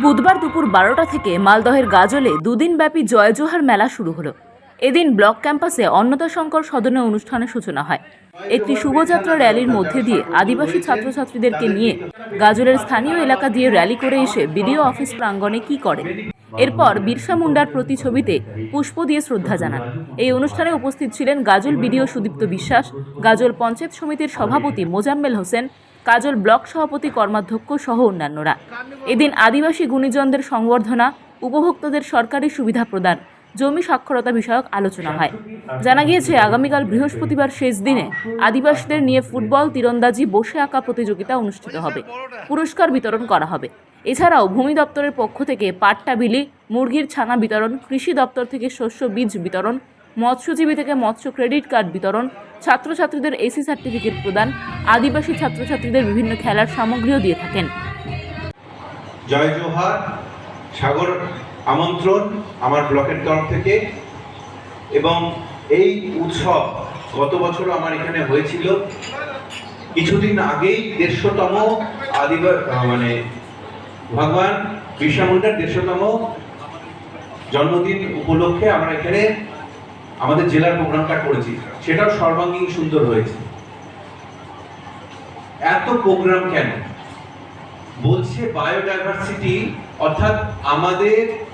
বুধবার দুপুর বারোটা থেকে মালদহের গাজলে দুদিনব্যাপী জয়জোহার মেলা শুরু হলো। এদিন ব্লক ক্যাম্পাসে অন্নদাশঙ্কর সদনে অনুষ্ঠানের সূচনা হয়। একটি শুভযাত্রা র্যালির মধ্যে দিয়ে আদিবাসী ছাত্রছাত্রীদেরকে নিয়ে গাজলের স্থানীয় এলাকা দিয়ে র্যালি করে এসে বিডিও অফিস প্রাঙ্গণে কি করেন? এরপর বিরসা মুন্ডার প্রতিছবিতে পুষ্প দিয়ে শ্রদ্ধা জানান। এই অনুষ্ঠানে উপস্থিত ছিলেন গাজল বিডিও সুদীপ্ত বিশ্বাস, গাজল পঞ্চায়েত সমিতির সভাপতি মোজাম্মেল হোসেন, কাজল ব্লক সভাপতি কর্মাধ্যক্ষ সহ অন্যান্যরা। এদিন আদিবাসী গুণীজনদের সংবর্ধনা, উপভোক্তাদের সরকারি সুবিধা প্রদান জমি সাক্ষরতা বিষয়ক আলোচনা হয়। জানা গিয়েছে, আগামীকাল বৃহস্পতিবার শেষ দিনে আদিবাসীদের নিয়ে ফুটবল তীরন্দাজি, বসে আঁকা প্রতিযোগিতা অনুষ্ঠিত হবে। পুরস্কার বিতরণ করা হবে। এছাড়াও ভূমি দপ্তরের পক্ষ থেকে পাট্টা বিলি, মুরগির ছানা বিতরণ, কৃষি দপ্তর থেকে শস্য বীজ বিতরণ, মৎস্যজীবী থেকে মৎস্য ক্রেডিট কার্ড বিতরণ, ছাত্রছাত্রীদের এসি সার্টিফিকেট প্রদান, আদিবাসী ছাত্রছাত্রীদের বিভিন্ন খেলার সামগ্রীও দিয়ে থাকেন। জয় জোহার, সাগর আমন্ত্রণ আমার ব্লকের তরফ থেকে। এবং এই উৎসব গত বছর আমার এখানে হয়েছিল। কিছুদিন আগেই দেড়শোতম আদিবা মানে ভগবান বিরসা মুন্ডার দেড়শোতম জন্মদিন উপলক্ষে আমরা এখানে আমাদের জেলার প্রোগ্রামটা করেছি। সেটাও সর্বাঙ্গীন সুন্দর হয়েছে। এত প্রোগ্রাম কেন? বলছে বায়োডাইভার্সিটি অর্থাৎ আমাদের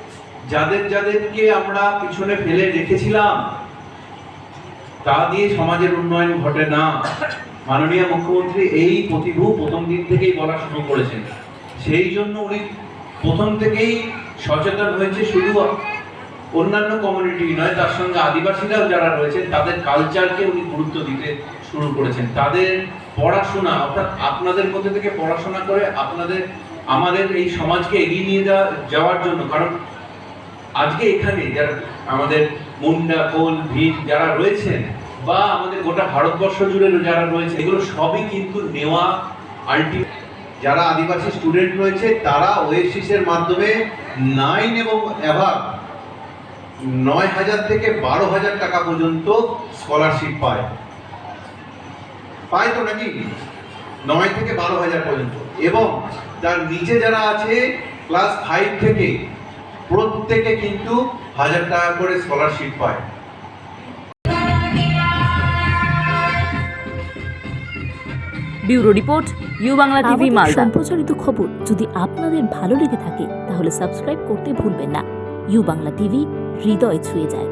যাদের যাদেরকে আমরা পিছনে ফেলে রেখেছিলাম, তা দিয়ে সমাজের উন্নয়ন ঘটে না। মাননীয় মুখ্যমন্ত্রী এই প্রতিভু প্রথম দিন থেকেই বলা শুরু করেছেন। সেই জন্য উনি প্রথম থেকেই সচেতন হয়েছে শুধু অন্যান্য কমিউনিটি নয়, তার সঙ্গে আদিবাসীরাও যারা রয়েছেন, তাদের কালচারকে উনি গুরুত্ব দিতে শুরু করেছেন। তাদের পড়াশোনা, অর্থাৎ আপনাদের মধ্যে থেকে পড়াশোনা করে আপনাদের, আমাদের এই সমাজকে এগিয়ে নিয়ে যাওয়া- যাওয়ার জন্য, কারণ আজকে এখানে যারা আমাদের মুন্ডা, কোল ভিন যারা রয়েছেন বা আমাদের গোটা ভারতবর্ষ জুড়ে যারা রয়েছে, এগুলো সবই কিন্তু নেওয়া আলটি যারা আদিবাসী স্টুডেন্ট রয়েছে, তারা ওয়েসিসের মাধ্যমে নাইন এবং অ্যাভাব নয় হাজার থেকে বারো হাজার টাকা পর্যন্ত স্কলারশিপ পায়। পায় তো নাকি? নয় থেকে বারো হাজার পর্যন্ত। এবং তার নিচে যারা আছে ক্লাস ফাইভ থেকে প্রত্যেকে কিন্তু হাজার টাকা করে স্কলারশিপ পায়। Bureau report U Bangla TV Malda. সম্প্রচারিত খবর যদি আপনাদের ভালো লেগে থাকে তাহলে সাবস্ক্রাইব করতে ভুলবেন না। ইউ বাংলা টিভি হৃদয় ছুঁয়ে যায়।